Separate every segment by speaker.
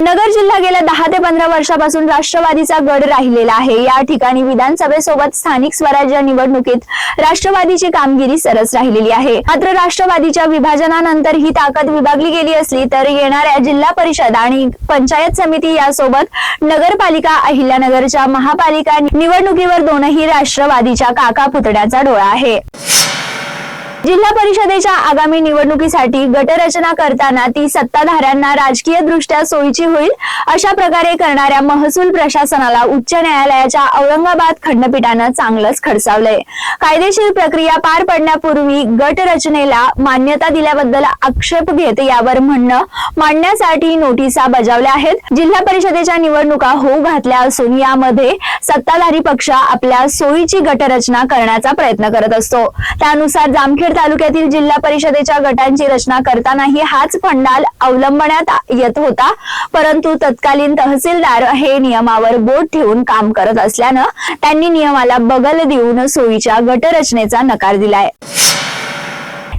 Speaker 1: नगर जिल्हा गेल्या दहा ते पंधरा वर्षापासून राष्ट्रवादीचा गड राहिलेला आहे. या ठिकाणी विधानसभेसोबत स्थानिक स्वराज्य निवडणुकीत राष्ट्रवादीची कामगिरी सरस राहिलेली आहे. मात्र राष्ट्रवादीच्या विभाजनानंतर ही ताकद विभागली गेली असली तर येणाऱ्या जिल्हा परिषद आणि पंचायत समिती यासोबत नगरपालिका अहिल्यानगरच्या महापालिका निवडणुकीवर दोनही राष्ट्रवादीच्या काका पुतण्याचा डोळा आहे. जिल्हा परिषदेच्या आगामी निवडणुकीसाठी गटरचना करताना ती सत्ताधाऱ्यांना राजकीय दृष्ट्या सोयीची होईल अशा प्रकारे करणाऱ्या महसूल प्रशासनाला उच्च न्यायालयाच्या औरंगाबाद खंडपीठानं चांगलंच खडसावलंय. कायदेशीर प्रक्रिया पार पडण्यापूर्वी गट रचनेला मान्यता दिल्याबद्दल आक्षेप घेत यावर म्हणणं मांडण्यासाठी नोटिसा बजावल्या आहेत. जिल्हा परिषदेच्या निवडणुका होऊ घातल्या असून यामध्ये सत्ताधारी पक्ष आपल्या सोयीची गटरचना करण्याचा प्रयत्न करत असतो. त्यानुसार जामखेड तालुक्यातील जिल्हा परिषदेच्या गटांची रचना करतानाही हाच फंडाल अवलंबण्यात येत होता. परंतु तत्कालीन तहसीलदार हे नियमावर बोट ठेवून काम करत असल्यानं त्यांनी नियमाला बगल देऊन सोयीच्या गटरचनेचा नकार दिलाय.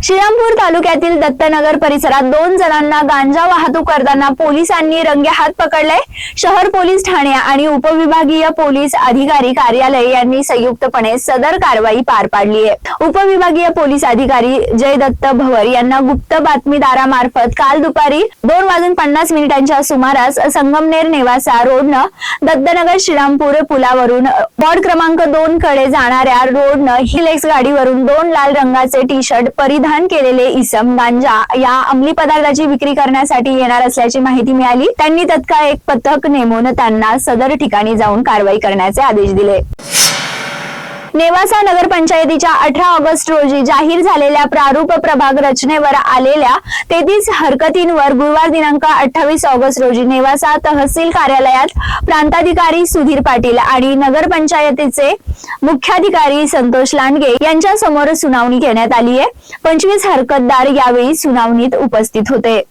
Speaker 1: श्रीरामपूर तालुक्यातील दत्तनगर परिसरात दोन जणांना गांजा वाहतूक करताना पोलिसांनी रंगेहात पकडले. शहर पोलीस ठाणे आणि उपविभागीय पोलीस अधिकारी कार्यालय यांनी संयुक्तपणे सदर कारवाई पार पाडली आहे. उपविभागीय पोलीस अधिकारी जयदत्त भवर यांना गुप्त बातमीदारामार्फत काल दुपारी दोन वाजून पन्नास मिनिटांच्या सुमारास संगमनेर नेवासा रोडनं दत्तनगर श्रीरामपूर पुलावरून वॉर्ड क्रमांक दोन कडे जाणाऱ्या रोडनं हिलेक्स गाडीवरून दोन लाल रंगाचे टी शर्ट परिधान केलेले इसम गांजा या अंमली पदार्थाची विक्री करण्यासाठी येणार असल्याची माहिती मिळाली. त्यांनी तत्काळ एक पथक नेमून त्यांना सदर ठिकाणी जाऊन कारवाई करण्याचे आदेश दिले. नेवासा नगरपंचायतीच्या अठरा ऑगस्ट रोजी जाहीर झालेल्या प्रारूप प्रभाग रचनेवर आलेल्या तेहतीस हरकतींवर गुरुवार दिनांक अठ्ठावीस ऑगस्ट रोजी नेवासा तहसील कार्यालयात प्रांताधिकारी सुधीर पाटील आणि नगरपंचायतीचे मुख्याधिकारी संतोष लांडगे यांच्या समोर सुनावणी घेण्यात आली आहे. पंचवीस हरकतदार यावेळी सुनावणीत उपस्थित होते.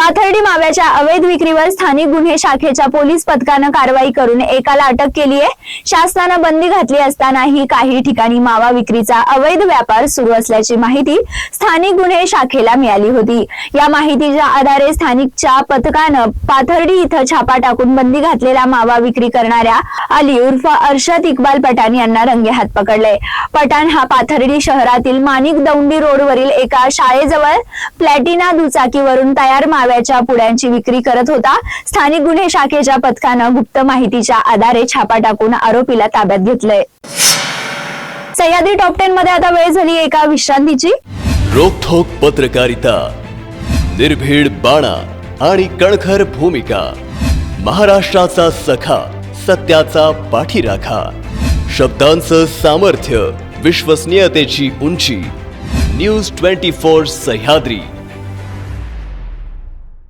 Speaker 1: पाथर्डी माव्याच्या अवैध विक्रीवर स्थानिक गुन्हे शाखेच्या पोलीस पथकानं कारवाई करून एकाला अटक केली आहे. शासनानं बंदी घातली असतानाही काही ठिकाणी मावा विक्रीचा अवैध व्यापार सुरू असल्याची माहिती स्थानिक गुन्हे शाखेला मिळाली होती. या माहितीच्या आधारे स्थानिकच्या पथकानं पाथर्डी इथं छापा टाकून बंदी घातलेला मावा विक्री करणाऱ्या अली उर्फ अर्षद इक्बाल पठाण यांना रंगेहात पकडले. पठाण हा पाथर्डी शहरातील माणिक दौंडी रोडवरील एका शाळेजवळ प्लॅटिना दुचाकीवरून तयार माव्याच्या पुड्यांची विक्री करत होता. स्थानिक गुन्हे शाखेच्या पथकानं गुप्त माहितीच्या आधारे छापा टाकून आरोपीला ताब्यात घेतलंय. सह्याद्री टॉप टेन मध्ये आता वेळ झाली एका विश्रांतीची.
Speaker 2: रोखोक पत्रकारिता निर्भीड बाणा आणि कणखर भूमिका महाराष्ट्राचा सखा सत्याचा पाठीराखा शब्दांचं सामर्थ्य विश्वसनीयतेची उंची. News twenty four Sahyadri.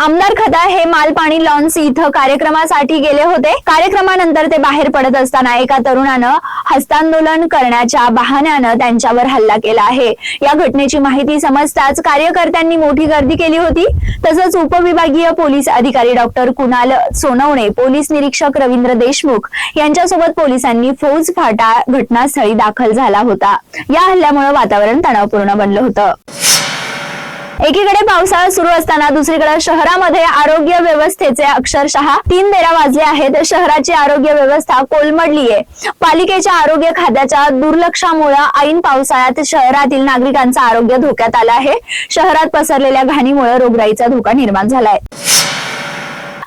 Speaker 1: आमदार खदा हे मालपाणी लॉन्स इथं कार्यक्रमासाठी गेले होते. कार्यक्रमानंतर ते बाहेर पडत असताना एका तरुणानं हस्तांदोलन करण्याच्या बहाण्यानं त्यांच्यावर हल्ला केला आहे. या घटनेची माहिती समजताच कार्यकर्त्यांनी मोठी गर्दी केली होती. तसंच उपविभागीय पोलीस अधिकारी डॉक्टर कुणाल सोनवणे पोलीस निरीक्षक रवींद्र देशमुख यांच्यासोबत पोलिसांनी फौज फाटा घटनास्थळी दाखल झाला होता. या हल्ल्यामुळे वातावरण तणावपूर्ण बनलं होतं. एकीकडे पावसाळा सुरू असताना दुसरीकडे शहरामध्ये आरोग्य व्यवस्थेचे अक्षरशः तीन बेरा वाजले आहेत. शहराची आरोग्य व्यवस्था कोलमडली आहे पालिकेच्या आरोग्य खात्याच्या दुर्लक्षामुळे ऐन पावसाळ्यात शहरातील नागरिकांचं आरोग्य धोक्यात आलं आहे. शहरात पसरलेल्या घाणीमुळे रोगराईचा धोका निर्माण झालाय.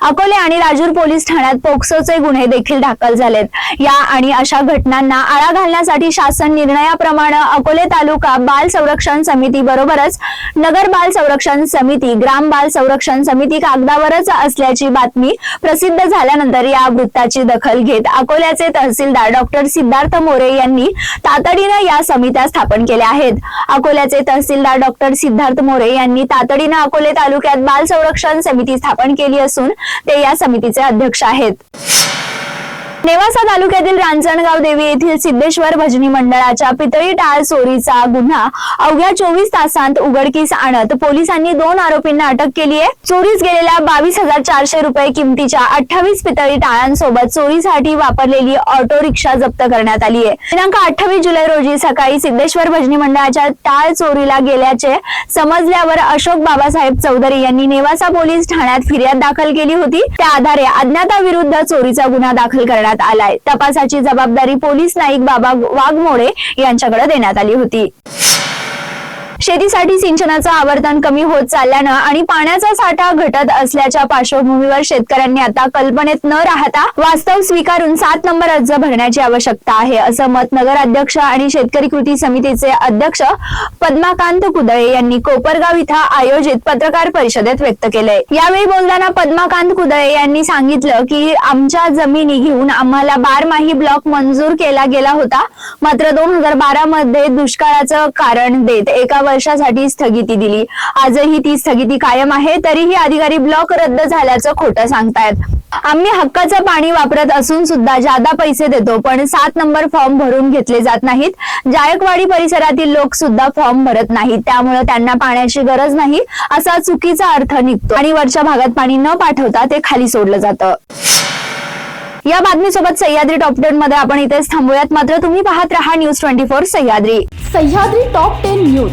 Speaker 1: अकोले आणि राजूर पोलीस ठाण्यात पोक्सोचे गुन्हे देखील दाखल झालेत. या आणि अशा घटनांना आळा घालण्यासाठी शासन निर्णयाप्रमाणे अकोले तालुका बाल संरक्षण समिती बरोबरच नगर बाल संरक्षण समिती ग्राम बाल संरक्षण समिती कागदावरच असल्याची बातमी प्रसिद्ध झाल्यानंतर या वृत्ताची दखल घेत अकोल्याचे तहसीलदार डॉक्टर सिद्धार्थ मोरे यांनी तातडीनं या समित्या स्थापन केल्या आहेत. अकोल्याचे तहसीलदार डॉक्टर सिद्धार्थ मोरे यांनी तातडीनं अकोले तालुक्यात बाल संरक्षण समिती स्थापन केली असून ते या समितीचे अध्यक्ष आहेत. नेवासा तालुक्यातील रांजणगाव देवी येथील सिद्धेश्वर भजनी मंडळाच्या पितळी टाळ चोरीचा गुन्हा अवघ्या चोवीस तासांत उघडकीस आणत पोलिसांनी दोन आरोपींना अटक केली आहे. चोरीस गेलेल्या बावीस हजार चारशे रुपये किमतीच्या अठ्ठावीस पितळी टाळांसोबत चोरीसाठी वापरलेली ऑटो रिक्षा जप्त करण्यात आली आहे. दिनांक अठ्ठावीस जुलै रोजी सकाळी सिद्धेश्वर भजनी मंडळाच्या टाळ चोरीला गेल्याचे समजल्यावर अशोक बाबासाहेब चौधरी यांनी नेवासा पोलीस ठाण्यात फिर्याद दाखल केली होती. त्या आधारे अज्ञाताविरुद्ध चोरीचा गुन्हा दाखल करण्यात आलाय. तपासाची जबाबदारी पोलीस नाईक बाबा वाघमोडे यांच्याकडे देण्यात आली होती. शेतीसाठी सिंचनाचं आवर्तन कमी होत चालल्यानं आणि पाण्याचा साठा घटत असल्याच्या पार्श्वभूमीवर शेतकऱ्यांनी आता कल्पनेत न राहता वास्तव स्वीकारून सात नंबर अर्ज भरण्याची आवश्यकता आहे असं मत नगराध्यक्ष आणि शेतकरी कृती समितीचे अध्यक्ष पद्माकांत कुदळे यांनी कोपरगाव इथं आयोजित पत्रकार परिषदेत व्यक्त केलंय. यावेळी बोलताना पद्माकांत कुदळे यांनी सांगितलं की आमच्या जमिनी घेऊन आम्हाला बारमाही ब्लॉक मंजूर केला गेला होता. मात्र दोन हजार बारा मध्ये दुष्काळाचं कारण देत एका वर्षासाठी स्थगिती दिली. आजही ती स्थगिती कायम आहे तरीही अधिकारी ब्लॉक रद्द झाल्याचं खोटं सांगतायत. आम्ही हक्काचं पाणी वापरत असून सुद्धा जादा पैसे देतो पण सात नंबर फॉर्म भरून घेतले जात नाहीत. जायकवाडी परिसरातील लोक सुद्धा फॉर्म भरत नाहीत त्यामुळे त्यांना पाण्याची गरज नाही असा चुकीचा अर्थ निघतो. आणि वरच्या भागात पाणी न पाठवता ते खाली सोडलं जातं. या बातमीसोबत सह्याद्री टॉप टेन मध्ये आपण इथेच थांबूयात. मात्र तुम्ही पाहत रहा news twenty four Sahyadri.
Speaker 3: Sahyadri top ten news.